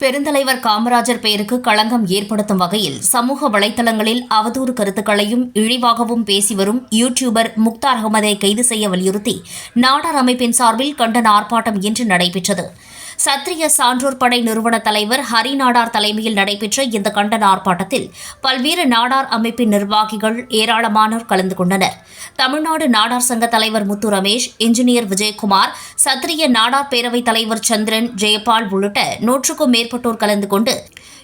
பெருந்தலைவர் காமராஜர் பெயருக்கு களங்கம் ஏற்படுத்தும் வகையில் சமூக வலைதளங்களில் அவதூறு கருத்துக்களையும் இழிவாகவும் பேசி வரும் யூடியூபர் முக்தார் அகமதை கைது செய்ய வலியுறுத்தி நாடார் அமைப்பின் சார்பில் கண்டன ஆர்ப்பாட்டம் இன்று நடைபெற்றது. சத்திரிய சான்றோர் படை நிறுவன தலைவர் ஹரி நாடார் தலைமையில் நடைபெற்ற இந்த கண்டன ஆர்ப்பாட்டத்தில் பல்வேறு நாடார் அமைப்பின் நிர்வாகிகள் ஏராளமானோர் கலந்து கொண்டனர். தமிழ்நாடு நாடார் சங்க தலைவர் முத்து ரமேஷ் இன்ஜினியர் விஜயகுமார் சத்திரிய நாடார் பேரவைத் தலைவர் சந்திரன் ஜெயபால் உள்ளிட்ட நூற்றுக்கும் மேற்பட்டோர் கலந்து கொண்டு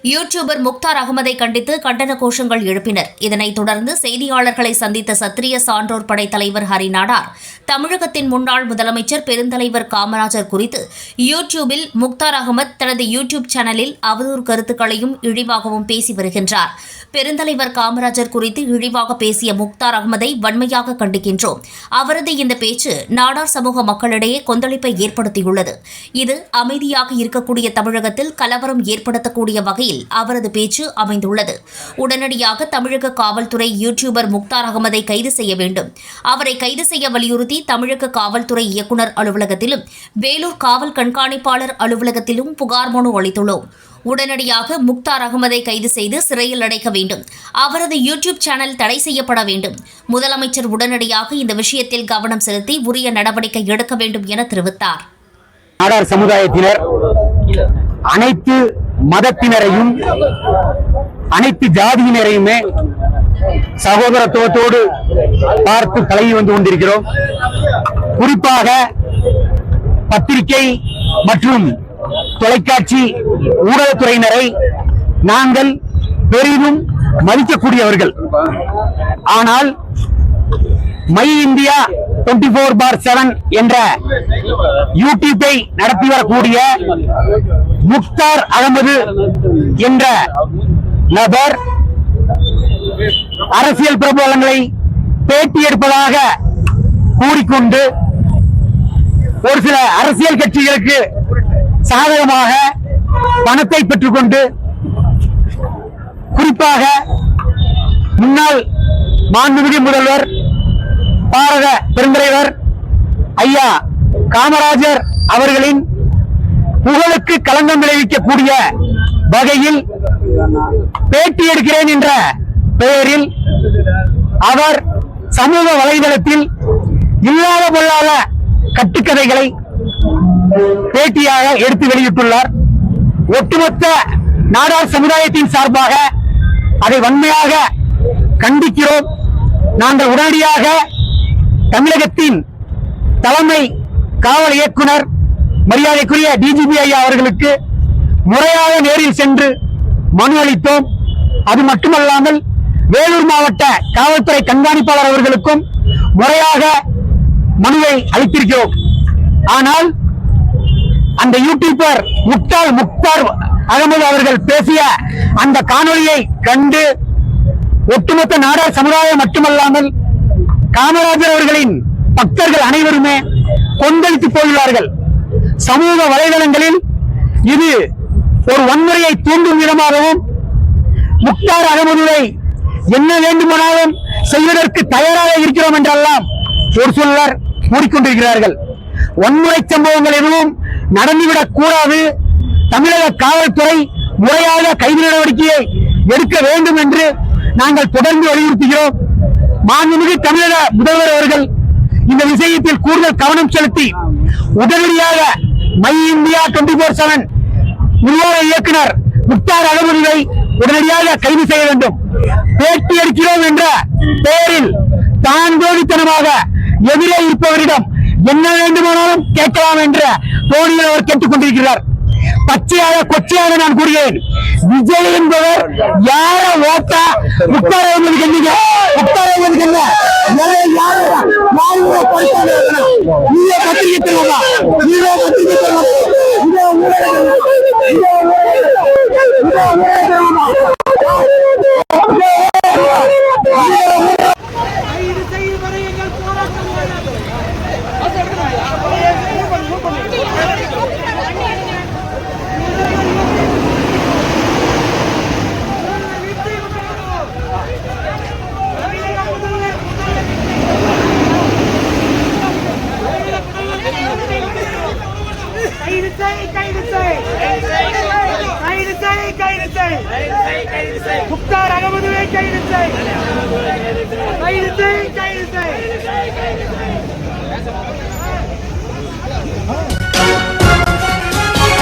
யூடியூபர் முக்தார் அகமதை கண்டித்து கண்டன கோஷங்கள் எழுப்பினர். இதனைத் தொடர்ந்து செய்தியாளர்களை சந்தித்த சத்திரிய சான்றோர் படை தலைவர் ஹரி நாடார் தமிழகத்தின் முன்னாள் முதலமைச்சர் பெருந்தலைவர் காமராஜர் குறித்து யூடியூபில் முக்தார் அகமத் தனது யூடியூப் சேனலில் அவதூறு கருத்துக்களையும் இழிவாகவும் பேசி வருகின்றார். பெருந்தலைவர் காமராஜர் குறித்து இழிவாக பேசிய முக்தார் அகமதை வன்மையாக கண்டிக்கின்றோம். அவரது இந்த பேச்சு நாடார் சமூக மக்களிடையே கொந்தளிப்பை ஏற்படுத்தியுள்ளது. இது அமைதியாக இருக்கக்கூடிய தமிழகத்தில் கலவரம் ஏற்படுத்தக்கூடிய வகையில் வகையில் அவரது பேச்சு அமைந்துள்ளது. உடனடியாக தமிழக காவல்துறை யூடியூபர் முக்தார் அகமதை கைது செய்ய வேண்டும். அவரை கைது செய்ய வலியுறுத்தி தமிழக காவல்துறை இயக்குநர் அலுவலகத்திலும் வேலூர் காவல் கண்காணிப்பாளர் அலுவலகத்திலும் புகார் மனு அளித்துள்ளோம். உடனடியாக முக்தார் அகமதை கைது செய்து சிறையில் அடைக்க வேண்டும். அவரது யூடியூப் சேனல் தடை செய்யப்பட வேண்டும். முதலமைச்சர் உடனடியாக இந்த விஷயத்தில் கவனம் செலுத்தி உரிய நடவடிக்கை எடுக்க வேண்டும் என தெரிவித்தார். நாடார் சமுதாயத்தினர் அனைத்து மதத்தினரையும் அனைத்து ஜாதியினரையுமே சகோதரத்துவத்தோடு பார்த்து கலகி வந்து கொண்டிருக்கிறோம். குறிப்பாக பத்திரிகை மற்றும் தொலைக்காட்சி ஊடகத்துறையினரை நாங்கள் பெரிதும் மதிக்கக்கூடியவர்கள். ஆனால் my India twenty four four seven என்ற யூடியூப்பை நடத்தி வரக்கூடிய முக்தார் அகமது என்ற நபர் அரசியல் பிரபலங்களை பேட்டி எடுப்பதாக கூறிக்கொண்டு ஒரு சில அரசியல் கட்சிகளுக்கு சாதகமாக பணத்தை பெற்றுக்கொண்டு குறிப்பாக முன்னாள் மாண்புமிகு முதல்வர் பாரத பெருந்தலைவர் ஐயா காமராஜர் அவர்களின் புகழுக்கு களங்கம் விளைவிக்கக்கூடிய வகையில் பேட்டி எடுக்கிறேன் என்ற பெயரில் அவர் சமூக வலைதளத்தில் இல்லாத பொல்லாத கட்டுக்கதைகளை பேட்டியாக எடுத்து வெளியிட்டுள்ளார். ஒட்டுமொத்த நாடார் சமுதாயத்தின் சார்பாக அதை வன்மையாக கண்டிக்கிறோம். நாங்கள் உடனடியாக தமிழகத்தின் தலைமை காவல் இயக்குனர் மரியாதைக்குரிய டிஜிபி ஐயா அவர்களுக்கு முறையாக நேரில் சென்று மனு அளித்தோம். அது மட்டுமல்லாமல் வேலூர் மாவட்ட காவல்துறை கண்காணிப்பாளர் அவர்களுக்கும் முறையாக மனுவை அளித்திருக்கிறோம். ஆனால் அந்த யூடியூபர் முக்தால் முக்தார் அகமது அவர்கள் பேசிய அந்த காணொலியை கண்டு ஒட்டுமொத்த நாடார் சமுதாயம் மட்டுமல்லாமல் காமராஜர் அவர்களின் பக்தர்கள் அனைவருமே கொந்தளித்து போயுள்ளார்கள். சமூக வலைதளங்களில் இது ஒரு வன்முறையை தூண்டும் விதமாகவும் முக்தார் அகமதுவை என்ன வேண்டுமானாலும் செய்வதற்கு தயாராக இருக்கிறோம் என்றெல்லாம் ஒரு சிலர் கூறிக்கொண்டிருக்கிறார்கள் வன்முறை சம்பவங்கள் எதுவும் நடந்துவிடக் கூடாது. தமிழக காவல்துறை முறையாக கைது நடவடிக்கையை எடுக்க வேண்டும் என்று நாங்கள் தொடர்ந்து வலியுறுத்துகிறோம். மாண்புமிகு தமிழக முதல்வர் அவர்கள் இந்த விஷயத்தில் கூடுதல் கவனம் செலுத்தி உடனடியாக my India twenty four seven நிர்வாக இயக்குனர் முக்தார் அகமதுவை உடனடியாக கைது செய்ய வேண்டும். பேட்டி எடுக்கிறோம் என்ற பெயரில் தான் கோடித்தனமாக எதிரே இருப்பவரிடம் என்ன வேண்டுமானாலும் கேட்கலாம் என்ற தோனியில் அவர் கேட்டுக் கொண்டிருக்கிறார் பச்சையாக கொச்சையாக நான் கூறுகிறேன். விஜய் என்பவர் யார ஓட்டா? முக்தார் அகமதுக்கு என்னங்க முக்தார் அகமதுக்கு என்ன யாரை யாரை யாரை படித்தாங்க நீங்க பத்திரிகை தருவா நீங்க பத்திரிகை தருவா செய் கைது செய் முக்தார் அகமதுவை கைது செய் கைது செய் கைது செய்